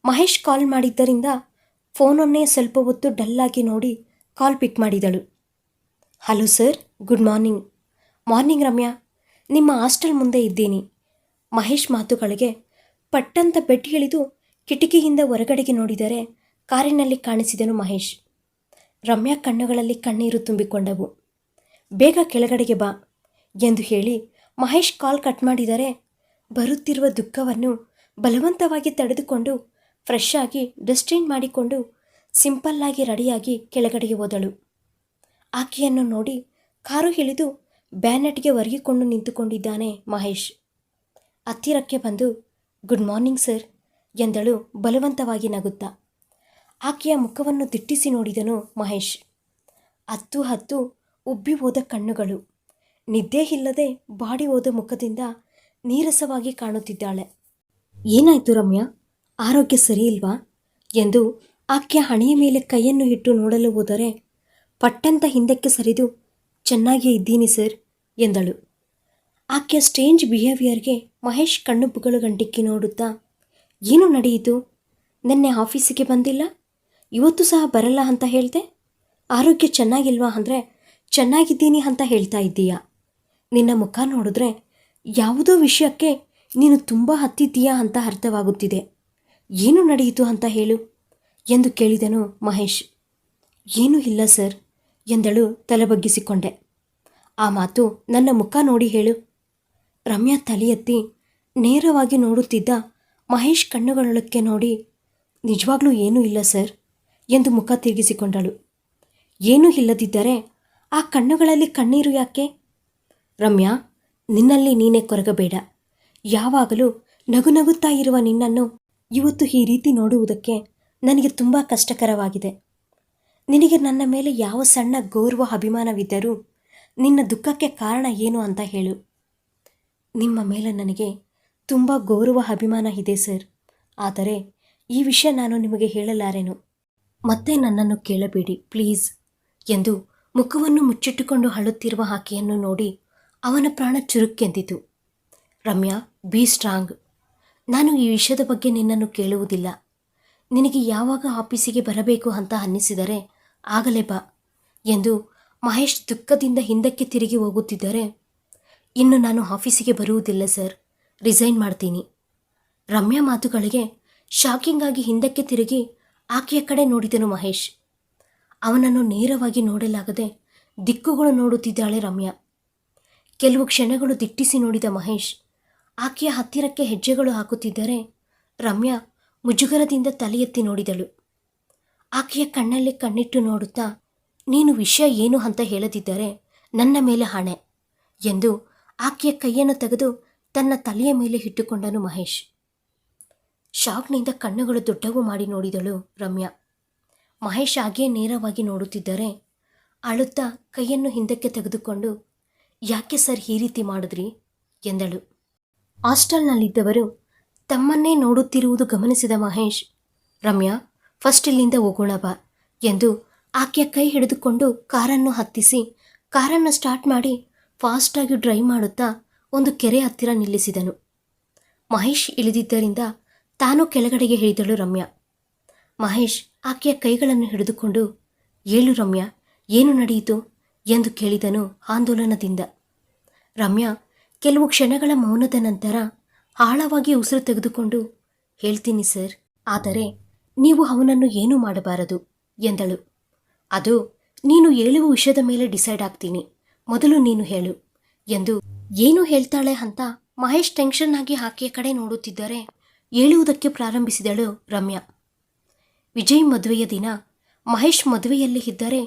[SPEAKER 1] ಮಹೇಶ್ ಕಾಲ್ ಮಾಡಿದ್ದರಿಂದ ಫೋನನ್ನೇ ಸ್ವಲ್ಪ ಹೊತ್ತು ಡಲ್ಲಾಗಿ ನೋಡಿ ಕಾಲ್ ಪಿಕ್ ಮಾಡಿದಳು. Hello sir, good morning. Morning Ramya, ನಿಮ್ಮ ಹಾಸ್ಟೆಲ್ ಮುಂದೆ ಇದ್ದೀನಿ. ಮಹೇಶ್ ಮಾತುಗಳಿಗೆ ಪಟ್ಟಂತ ಬೆಟ್ಟಿ ಇಳಿದು ಕಿಟಕಿಯಿಂದ ಹೊರಗಡೆಗೆ ನೋಡಿದರೆ ಕಾರಿನಲ್ಲಿ ಕಾಣಿಸಿದನು ಮಹೇಶ್. ರಮ್ಯಾ ಕಣ್ಣುಗಳಲ್ಲಿ ಕಣ್ಣೀರು ತುಂಬಿಕೊಂಡವು. ಬೇಗ ಕೆಳಗಡೆಗೆ ಬಾ ಎಂದು ಹೇಳಿ ಮಹೇಶ್ ಕಾಲ್ ಕಟ್ ಮಾಡಿದರೆ ಬರುತ್ತಿರುವ ದುಃಖವನ್ನು ಬಲವಂತವಾಗಿ ತಡೆದುಕೊಂಡು ಫ್ರೆಶ್ ಆಗಿ ಡ್ರೆಸ್ ಮಾಡಿಕೊಂಡು ಸಿಂಪಲ್ಲಾಗಿ ರೆಡಿಯಾಗಿ ಕೆಳಗಡೆಗೆ ಹೋದಳು. ಆಕೆಯನ್ನು ನೋಡಿ ಕಾರು ಇಳಿದು ಬ್ಯಾನೆಟ್ಗೆ ಒರಗಿಕೊಂಡು ನಿಂತುಕೊಂಡಿದ್ದಾನೆ ಮಹೇಶ್. ಹತ್ತಿರಕ್ಕೆ ಬಂದು, ಗುಡ್ ಮಾರ್ನಿಂಗ್ ಸರ್, ಎಂದಳು ಬಲವಂತವಾಗಿ ನಗುತ್ತಾ. ಆಕೆಯ ಮುಖವನ್ನು ದಿಟ್ಟಿಸಿ ನೋಡಿದನು ಮಹೇಶ್. ಹತ್ತು ಹತ್ತು ಉಬ್ಬಿ ಹೋದ ಕಣ್ಣುಗಳು. ನಿದ್ದೆ ಇಲ್ಲದೆ ಬಾಡಿ ಹೋದ ಮುಖದಿಂದ ನೀರಸವಾಗಿ ಕಾಣುತ್ತಿದ್ದಾಳೆ. ಏನಾಯ್ತು ರಮ್ಯಾ? ಆರೋಗ್ಯ ಸರಿ ಇಲ್ವಾ? ಎಂದು ಆಕೆಯ ಹಣೆಯ ಮೇಲೆ ಕೈಯನ್ನು ಇಟ್ಟು ನೋಡಲು ಹೋದರೆ, ಪಟ್ಟಂತ ಹಿಂದಕ್ಕೆ ಸರಿದು ಚೆನ್ನಾಗಿಯೇ ಇದ್ದೀನಿ ಸರ್. ಎಂದಳು. ಆಕೆಯ ಸ್ಟ್ರೇಂಜ್ ಬಿಹೇವಿಯರ್ಗೆ ಮಹೇಶ್ ಕಣ್ಣುಬ್ಬುಗಳು ಗಂಟಿಕ್ಕಿ ನೋಡುತ್ತಾ, ಏನು ನಡೆಯಿತು? ನಿನ್ನೆ ಆಫೀಸಿಗೆ ಬಂದಿಲ್ಲ? ಇವತ್ತು ಸಹ ಬರಲ್ಲ ಅಂತ ಹೇಳಿದೆ? ಆರೋಗ್ಯ ಚೆನ್ನಾಗಿಲ್ವಾ ಅಂದರೆ ಚೆನ್ನಾಗಿದ್ದೀನಿ ಅಂತ ಹೇಳ್ತಾ ಇದ್ದೀಯಾ? ನಿನ್ನ ಮುಖ ನೋಡಿದ್ರೆ ಯಾವುದೋ ವಿಷಯಕ್ಕೆ ನೀನು ತುಂಬ ಹತ್ತಿದ್ದೀಯಾ ಅಂತ ಅರ್ಥವಾಗುತ್ತಿದೆ. ಏನು ನಡೆಯಿತು ಅಂತ ಹೇಳು ಎಂದು ಕೇಳಿದನು ಮಹೇಶ್. ಏನೂ ಇಲ್ಲ ಸರ್ ಎಂದಳು ತಲೆ ಬಗ್ಗಿಸಿಕೊಂಡೆ ಆ ಮಾತು ನನ್ನ ಮುಖ ನೋಡಿ ಹೇಳು. ರಮ್ಯಾ ತಲೆಯೆತ್ತಿ ನೇರವಾಗಿ ನೋಡುತ್ತಿದ್ದ ಮಹೇಶ್ ಕಣ್ಣುಗಳೊಳಕ್ಕೆ ನೋಡಿ, ನಿಜವಾಗ್ಲೂ ಏನೂ ಇಲ್ಲ ಸರ್ ಎಂದು ಮುಖ ತಿರುಗಿಸಿಕೊಂಡಳು. ಏನೂ ಇಲ್ಲದಿದ್ದರೆ ಆ ಕಣ್ಣುಗಳಲ್ಲಿ ಕಣ್ಣೀರು ಯಾಕೆ? ರಮ್ಯಾ, ನಿನ್ನಲ್ಲಿ ನೀನೇ ಕೊರಗಬೇಡ. ಯಾವಾಗಲೂ ನಗು ನಗುತ್ತಾ ಇರುವ ನಿನ್ನನ್ನು ಇವತ್ತು ಈ ರೀತಿ ನೋಡುವುದಕ್ಕೆ ನನಗೆ ತುಂಬ ಕಷ್ಟಕರವಾಗಿದೆ. ನಿನಗೆ ನನ್ನ ಮೇಲೆ ಯಾವ ಸಣ್ಣ ಗೌರವ ಅಭಿಮಾನವಿದ್ದರೂ ನಿನ್ನ ದುಃಖಕ್ಕೆ ಕಾರಣ ಏನು ಅಂತ ಹೇಳು. ನಿಮ್ಮ ಮೇಲೆ ನನಗೆ ತುಂಬ ಗೌರವ, ಅಭಿಮಾನ ಇದೆ, ಸರ್. ಆದರೆ ಈ ವಿಷಯ ನಾನು ನಿಮಗೆ ಹೇಳಲಾರೆನು. ಮತ್ತೆ ನನ್ನನ್ನು ಕೇಳಬೇಡಿ, ಪ್ಲೀಸ್, ಎಂದು ಮುಖವನ್ನು ಮುಚ್ಚಿಟ್ಟುಕೊಂಡು ಅಳುತ್ತಿರುವ ಆಕೆಯನ್ನು ನೋಡಿ ಅವನ ಪ್ರಾಣ ಚುರುಕ್ಕೆಂದಿತು. Ramya, be strong. ನಾನು ಈ ವಿಷಯದ ಬಗ್ಗೆ ನಿನ್ನನ್ನು ಕೇಳುವುದಿಲ್ಲ. ನಿನಗೆ ಯಾವಾಗ ಆಫೀಸಿಗೆ ಬರಬೇಕು ಅಂತ ಅನ್ನಿಸಿದರೆ ಆಗಲೇ ಬಾ, ಎಂದು ಮಹೇಶ್ ದುಃಖದಿಂದ ಹಿಂದಕ್ಕೆ ತಿರುಗಿ ಹೋಗುತ್ತಿದ್ದರೆ. ಇನ್ನು ನಾನು ಆಫೀಸಿಗೆ ಬರುವುದಿಲ್ಲ ಸರ್. ರಿಸೈನ್ ಮಾಡ್ತೀನಿ. ರಮ್ಯಾ ಮಾತುಗಳಿಗೆ ಶಾಕಿಂಗ್ ಆಗಿ ಹಿಂದಕ್ಕೆ ತಿರುಗಿ ಆಕೆಯ ಕಡೆ ನೋಡಿದನು ಮಹೇಶ್. ಅವನನ್ನು ನೇರವಾಗಿ ನೋಡಲಾಗದೆ ದಿಕ್ಕುಗಳು ನೋಡುತ್ತಿದ್ದಾಳೆ ರಮ್ಯಾ. ಕೆಲವು ಕ್ಷಣಗಳು ದಿಟ್ಟಿಸಿ ನೋಡಿದ ಮಹೇಶ್ ಆಕೆಯ ಹತ್ತಿರಕ್ಕೆ ಹೆಜ್ಜೆಗಳು ಹಾಕುತ್ತಿದ್ದರೆ ರಮ್ಯಾ ಮುಜುಗರದಿಂದ ತಲೆ ಎತ್ತಿ ನೋಡಿದಳು. ಆಕೆಯ ಕಣ್ಣಲ್ಲಿ ಕಣ್ಣಿಟ್ಟು ನೋಡುತ್ತಾ ನೀನು ವಿಷಯ ಏನು ಅಂತ ಹೇಳದಿದ್ದರೆ ನನ್ನ ಮೇಲೆ ಹಣೆ ಎಂದು ಆಕೆಯ ಕೈಯನ್ನು ತೆಗೆದು ತನ್ನ ತಲೆಯ ಮೇಲೆ ಇಟ್ಟುಕೊಂಡನು ಮಹೇಶ್. ಶಾಕ್ನಿಂದ ಕಣ್ಣುಗಳು ದೊಡ್ಡವು ಮಾಡಿ ನೋಡಿದಳು ರಮ್ಯಾ. ಮಹೇಶ್ ಹಾಗೆಯೇ ನೇರವಾಗಿ ನೋಡುತ್ತಿದ್ದರೆ ಅಳುತ್ತಾ ಕೈಯನ್ನು ಹಿಂದಕ್ಕೆ ತೆಗೆದುಕೊಂಡು, ಯಾಕೆ ಸರ್ ಈ ರೀತಿ ಮಾಡಿದ್ರಿ? ಎಂದಳು. ಹಾಸ್ಟೆಲ್ನಲ್ಲಿದ್ದವರು ತಮ್ಮನ್ನೇ ನೋಡುತ್ತಿರುವುದು ಗಮನಿಸಿದ ಮಹೇಶ್, ರಮ್ಯಾ ಫಸ್ಟ್ ಇಲ್ಲಿಂದ ಹೋಗೋಣ ಬಾ ಎಂದು ಆಕೆಯ ಕೈ ಹಿಡಿದುಕೊಂಡು ಕಾರನ್ನು ಹತ್ತಿಸಿ, ಕಾರನ್ನು ಸ್ಟಾರ್ಟ್ ಮಾಡಿ ಫಾಸ್ಟಾಗಿ ಡ್ರೈವ್ ಮಾಡುತ್ತಾ ಒಂದು ಕೆರೆ ಹತ್ತಿರ ನಿಲ್ಲಿಸಿದನು. ಮಹೇಶ್ ಇಳಿದಿದ್ದರಿಂದ ತಾನು ಕೆಳಗಡೆಗೆ ಹೇಳಿದಳು ರಮ್ಯಾ. ಮಹೇಶ್ ಆಕೆಯ ಕೈಗಳನ್ನು ಹಿಡಿದುಕೊಂಡು, ಏಳು ರಮ್ಯಾ, ಏನು ನಡೆಯಿತು? ಎಂದು ಕೇಳಿದನು ಆಂದೋಲನದಿಂದ. ರಮ್ಯಾ ಕೆಲವು ಕ್ಷಣಗಳ ಮೌನದ ನಂತರ ಆಳವಾಗಿ ಉಸಿರು ತೆಗೆದುಕೊಂಡು, ಹೇಳ್ತೀನಿ ಸರ್, ಆದರೆ ನೀವು ಅವನನ್ನು ಏನೂ ಮಾಡಬಾರದು, ಎಂದಳು. ಅದು ನೀನು ಹೇಳುವ ವಿಷಯದ ಮೇಲೆ ಡಿಸೈಡ್ ಆಗ್ತೀನಿ. ಮೊದಲು ನೀನು ಹೇಳು. ಎಂದು ಏನು ಹೇಳ್ತಾಳೆ ಅಂತ ಮಹೇಶ್ ಟೆನ್ಷನ್ ಆಗಿ ಆಕೆಯ ಕಡೆ ನೋಡುತ್ತಿದ್ದರೆ ಹೇಳುವುದಕ್ಕೆ ಪ್ರಾರಂಭಿಸಿದಳು ರಮ್ಯಾ. ವಿಜಯ್ ಮದುವೆಯ ದಿನ ಮಹೇಶ್ ಮದುವೆಯಲ್ಲಿ ಇದ್ದರೆ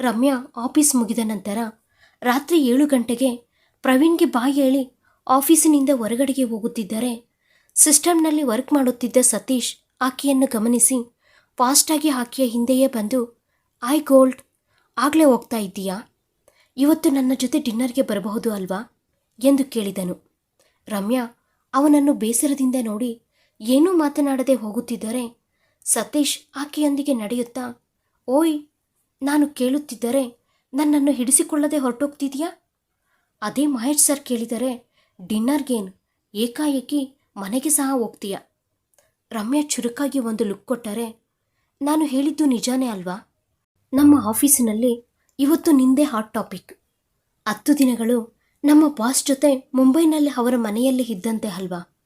[SPEAKER 1] ರಮ್ಯಾ ಆಫೀಸ್ ಮುಗಿದ ನಂತರ ರಾತ್ರಿ ಏಳು ಗಂಟೆಗೆ ಪ್ರವೀಣ್ಗೆ ಬಾಯಿ ಹೇಳಿ ಆಫೀಸಿನಿಂದ ಹೊರಗಡೆಗೆ ಹೋಗುತ್ತಿದ್ದರೆ ಸಿಸ್ಟಮ್ನಲ್ಲಿ ವರ್ಕ್ ಮಾಡುತ್ತಿದ್ದ ಸತೀಶ್ ಆಕೆಯನ್ನು ಗಮನಿಸಿ ಫಾಸ್ಟಾಗಿ ಆಕೆಯ ಹಿಂದೆಯೇ ಬಂದು ಐ ಗೋಲ್ಡ್ ಆಗಲೇ ಹೋಗ್ತಾ ಇದ್ದೀಯಾ? ಇವತ್ತು ನನ್ನ ಜೊತೆ ಡಿನ್ನರ್ಗೆ ಬರಬಹುದು ಅಲ್ವಾ? ಎಂದು ಕೇಳಿದನು. ರಮ್ಯಾ, ಅವನನ್ನು ಬೇಸರದಿಂದ ನೋಡಿ ಏನೂ ಮಾತನಾಡದೆ ಹೋಗುತ್ತಿದ್ದರೆ ಸತೀಶ್ ಆಕೆಯೊಂದಿಗೆ ನಡೆಯುತ್ತಾ, ಓಯ್, ನಾನು ಕೇಳುತ್ತಿದ್ದರೆ ನನ್ನನ್ನು ಹಿಡಿಸಿಕೊಳ್ಳದೆ ಹೊರಟೋಗ್ತಿದೆಯಾ? ಅದೇ ಮಹೇಶ್ ಸರ್ ಕೇಳಿದರೆ, ಡಿನ್ನರ್ಗೇನು ಏಕಾಏಕಿ ಮನೆಗೆ ಸಹ ಹೋಗ್ತೀಯ? ರಮ್ಯಾ ಚುರುಕಾಗಿ ಒಂದು ಲುಕ್ ಕೊಟ್ಟರೆ, ನಾನು ಹೇಳಿದ್ದು ನಿಜಾನೇ ಅಲ್ವಾ? ನಮ್ಮ ಆಫೀಸಿನಲ್ಲಿ ಇವತ್ತು ನಿಂದೇ ಹಾಟ್ ಟಾಪಿಕ್ ಹತ್ತು ದಿನಗಳು ನಮ್ಮ ಬಾಸ್ ಜೊತೆ ಮುಂಬೈನಲ್ಲಿ ಅವರ ಮನೆಯಲ್ಲಿ ಇದ್ದಂತೆ ಅಲ್ವಾ?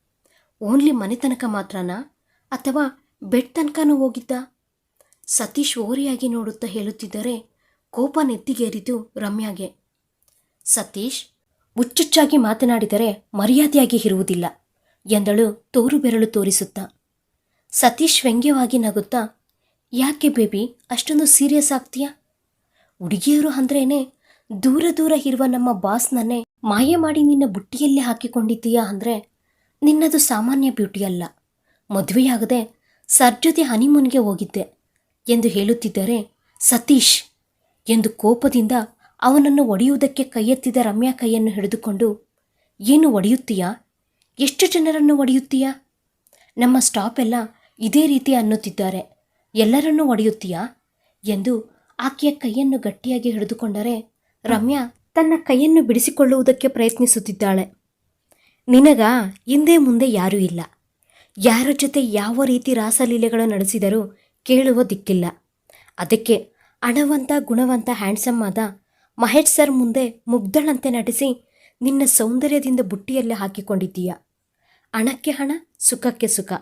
[SPEAKER 1] ಓನ್ಲಿ ಮನೆ ತನಕ ಮಾತ್ರನಾ? ಅಥವಾ ಬೆಡ್ ತನಕನೂ ಹೋಗಿದ್ದ? ಸತೀಶ್ ಓರಿಯಾಗಿ ನೋಡುತ್ತಾ ಹೇಳುತ್ತಿದ್ದರೆ ಕೋಪ ನೆತ್ತಿಗೇರಿತು ರಮ್ಯಾಗೆ. ಸತೀಶ್, ಹುಚ್ಚುಚ್ಚಾಗಿ ಮಾತನಾಡಿದರೆ ಮರ್ಯಾದೆಯಾಗಿ ಇರುವುದಿಲ್ಲ ಎಂದಳು ತೋರು ಬೆರಳು ತೋರಿಸುತ್ತಾ. ಸತೀಶ್ ವ್ಯಂಗ್ಯವಾಗಿ ನಗುತ್ತಾ ಯಾಕೆ ಬೇಬಿ? ಅಷ್ಟೊಂದು ಸೀರಿಯಸ್ ಆಗ್ತೀಯಾ? ಹುಡುಗಿಯರು ಅಂದ್ರೇನೆ ದೂರ ದೂರ ಇರುವ ನಮ್ಮ ಬಾಸ್ನನ್ನೇ ಮಾಯ ಮಾಡಿ ನಿನ್ನ ಬುಟ್ಟಿಯಲ್ಲಿ ಹಾಕಿಕೊಂಡಿದ್ದೀಯಾ ಅಂದರೆ ನಿನ್ನದು ಸಾಮಾನ್ಯ ಬ್ಯೂಟಿ ಅಲ್ಲ. ಮದುವೆಯಾಗದೆ ಸರ್ ಜೊತೆ ಹನಿಮೂನ್ಗೆ ಹೋಗಿದ್ದೆ ಎಂದು ಹೇಳುತ್ತಿದ್ದರೆ ಸತೀಶ್ ಎಂದು ಕೋಪದಿಂದ ಅವನನ್ನು ಒಡೆಯುವುದಕ್ಕೆ ಕೈಯೆತ್ತಿದ ರಮ್ಯಾ ಕೈಯನ್ನು ಹಿಡಿದುಕೊಂಡು, ಏನು ಒಡೆಯುತ್ತೀಯಾ? ಎಷ್ಟು ಜನರನ್ನು ಒಡೆಯುತ್ತೀಯಾ? ನಮ್ಮ ಸ್ಟಾಪ್ ಎಲ್ಲ ಇದೇ ರೀತಿ ಅನ್ನುತ್ತಿದ್ದಾರೆ. ಎಲ್ಲರನ್ನೂ ಒಡೆಯುತ್ತೀಯಾ? ಎಂದು ಆಕೆಯ ಕೈಯನ್ನು ಗಟ್ಟಿಯಾಗಿ ಹಿಡಿದುಕೊಂಡರೆ ರಮ್ಯಾ ತನ್ನ ಕೈಯನ್ನು ಬಿಡಿಸಿಕೊಳ್ಳುವುದಕ್ಕೆ ಪ್ರಯತ್ನಿಸುತ್ತಿದ್ದಾಳೆ. ನಿನಗ ಹಿಂದೆ ಮುಂದೆ ಯಾರೂ ಇಲ್ಲ. ಯಾರ ಜೊತೆ ಯಾವ ರೀತಿ ರಾಸಲೀಲೆಗಳು ನಡೆಸಿದರೂ ಕೇಳುವ ದಿಕ್ಕಿಲ್ಲ. ಅದಕ್ಕೆ ಹಣವಂತ ಗುಣವಂತ ಹ್ಯಾಂಡ್ಸಮ್ ಆದ ಮಹೇಶ್ ಸರ್ ಮುಂದೆ ಮುಗ್ಧಳಂತೆ ನಟಿಸಿ ನಿನ್ನ ಸೌಂದರ್ಯದಿಂದ ಬುಟ್ಟಿಯಲ್ಲಿ ಹಾಕಿಕೊಂಡಿದ್ದೀಯ? ಹಣಕ್ಕೆ ಹಣ, ಸುಖಕ್ಕೆ ಸುಖ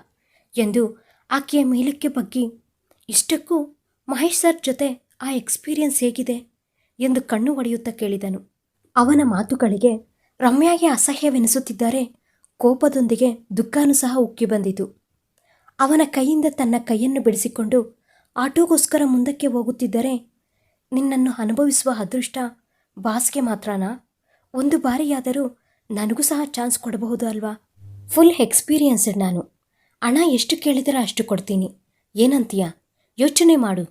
[SPEAKER 1] ಎಂದು ಆಕೆಯ ಮೇಲಕ್ಕೆ ಬಗ್ಗಿ ಇಷ್ಟಕ್ಕೂ ಮಹೇಶ್ ಸರ್ ಜೊತೆ ಆ ಎಕ್ಸ್ಪೀರಿಯನ್ಸ್ ಹೇಗಿದೆ ಎಂದು ಕಣ್ಣು ಒಡೆಯುತ್ತಾ ಕೇಳಿದನು. ಅವನ ಮಾತುಗಳಿಗೆ ರಮ್ಯಾಗೆ ಅಸಹ್ಯವೆನಿಸುತ್ತಿದ್ದರೆ, ಕೋಪದೊಂದಿಗೆ ದುಃಖನೂ ಸಹ ಉಕ್ಕಿ ಬಂದಿತು. ಅವನ ಕೈಯಿಂದ ತನ್ನ ಕೈಯನ್ನು ಬಿಡಿಸಿಕೊಂಡು ಆಟೋಗೋಸ್ಕರ ಮುಂದಕ್ಕೆ ಹೋಗುತ್ತಿದ್ದರೆ ನಿನ್ನನ್ನು ಅನುಭವಿಸುವ ಅದೃಷ್ಟ ಬಾಸ್ಗೆ ಮಾತ್ರನಾ? ಒಂದು ಬಾರಿಯಾದರೂ ನನಗೂ ಸಹ ಚಾನ್ಸ್ ಕೊಡಬಹುದು ಅಲ್ವಾ? ಫುಲ್ ಎಕ್ಸ್ಪೀರಿಯನ್ಸ್ಡ್ ನಾನು. ಹಣ ಎಷ್ಟು ಕೇಳಿದರೆ ಅಷ್ಟು ಕೊಡ್ತೀನಿ. ಏನಂತೀಯ? ಯೋಚನೆ ಮಾಡು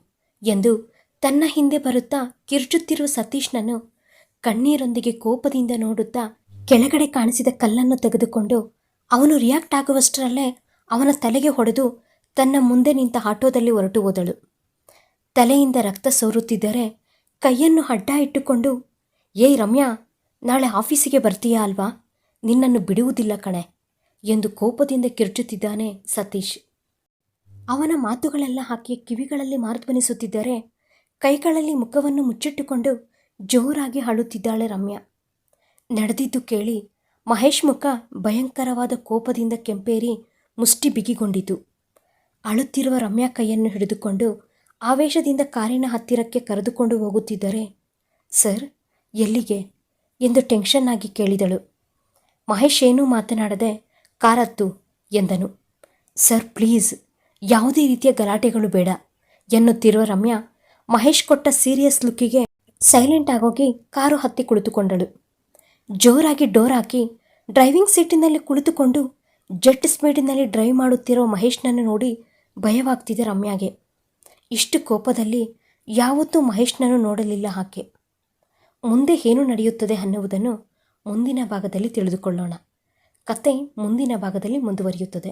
[SPEAKER 1] ಎಂದು ತನ್ನ ಹಿಂದೆ ಬರುತ್ತಾ ಕಿರುಚುತ್ತಿರುವ ಸತೀಶ್ನನ್ನು ಕಣ್ಣೀರೊಂದಿಗೆ ಕೋಪದಿಂದ ನೋಡುತ್ತಾ ಕೆಳಗಡೆ ಕಾಣಿಸಿದ ಕಲ್ಲನ್ನು ತೆಗೆದುಕೊಂಡು, ಅವನು ರಿಯಾಕ್ಟ್ ಆಗುವಷ್ಟರಲ್ಲೇ ಅವನ ತಲೆಗೆ ಹೊಡೆದು ತನ್ನ ಮುಂದೆ ನಿಂತ ಆಟೋದಲ್ಲಿ ಹೊರಟು ಹೋದಳು. ತಲೆಯಿಂದ ರಕ್ತ ಸೋರುತ್ತಿದ್ದರೆ ಕೈಯನ್ನು ಅಡ್ಡ ಇಟ್ಟುಕೊಂಡು, ಏಯ್ ರಮ್ಯಾ, ನಾಳೆ ಆಫೀಸಿಗೆ ಬರ್ತೀಯಾ ಅಲ್ವಾ? ನಿನ್ನನ್ನು ಬಿಡುವುದಿಲ್ಲ ಕಣೆ ಎಂದು ಕೋಪದಿಂದ ಕಿರ್ಚುತ್ತಿದ್ದಾನೆ ಸತೀಶ್. ಅವನ ಮಾತುಗಳೆಲ್ಲ ಹಾಕಿ ಕಿವಿಗಳಲ್ಲಿ ಮಾರುಧ್ವನಿಸುತ್ತಿದ್ದರೆ ಕೈಗಳಲ್ಲಿ ಮುಖವನ್ನು ಮುಚ್ಚಿಟ್ಟುಕೊಂಡು ಜೋರಾಗಿ ಅಳುತ್ತಿದ್ದಾಳೆ ರಮ್ಯಾ. ನಡೆದಿದ್ದು ಕೇಳಿ ಮಹೇಶ್ ಮುಖ ಭಯಂಕರವಾದ ಕೋಪದಿಂದ ಕೆಂಪೇರಿ ಮುಷ್ಟಿ ಬಿಗಿಗೊಂಡಿತು. ಅಳುತ್ತಿರುವ ರಮ್ಯಾ ಕೈಯನ್ನು ಹಿಡಿದುಕೊಂಡು ಆವೇಶದಿಂದ ಕಾರಿನ ಹತ್ತಿರಕ್ಕೆ ಕರೆದುಕೊಂಡು ಹೋಗುತ್ತಿದ್ದರೆ, ಸರ್, ಎಲ್ಲಿಗೆ? ಎಂದು ಟೆನ್ಷನ್ ಆಗಿ ಕೇಳಿದಳು. ಮಹೇಶ್ ಏನೂ ಮಾತನಾಡದೆ, ಕಾರತ್ತು, ಎಂದನು. ಸರ್, ಪ್ಲೀಸ್ ಯಾವುದೇ ರೀತಿಯ ಗಲಾಟೆಗಳು ಬೇಡ ಎನ್ನುತ್ತಿರುವ ರಮ್ಯಾ ಮಹೇಶ್ ಕೊಟ್ಟ ಸೀರಿಯಸ್ ಲುಕ್ಕಿಗೆ ಸೈಲೆಂಟ್ ಆಗೋಗಿ ಕಾರು ಹತ್ತಿ ಕುಳಿತುಕೊಂಡಳು. ಜೋರಾಗಿ ಡೋರ್ ಹಾಕಿ ಡ್ರೈವಿಂಗ್ ಸೀಟಿನಲ್ಲಿ ಕುಳಿತುಕೊಂಡು ಜೆಟ್ ಸ್ಪೀಡಿನಲ್ಲಿ ಡ್ರೈವ್ ಮಾಡುತ್ತಿರೋ ಮಹೇಶ್ನನ್ನು ನೋಡಿ ಭಯವಾಗ್ತಿದೆ ರಮ್ಯಾಗೆ. ಇಷ್ಟು ಕೋಪದಲ್ಲಿ ಯಾವತ್ತೂ ಮಹೇಶ್ನನ್ನು ನೋಡಲಿಲ್ಲ ಹಾಕೆ ಮುಂದೆ ಏನು ನಡೆಯುತ್ತದೆ ಅನ್ನುವುದನ್ನು ಮುಂದಿನ ಭಾಗದಲ್ಲಿ ತಿಳಿದುಕೊಳ್ಳೋಣ. ಕತೆ ಮುಂದಿನ ಭಾಗದಲ್ಲಿ ಮುಂದುವರಿಯುತ್ತದೆ.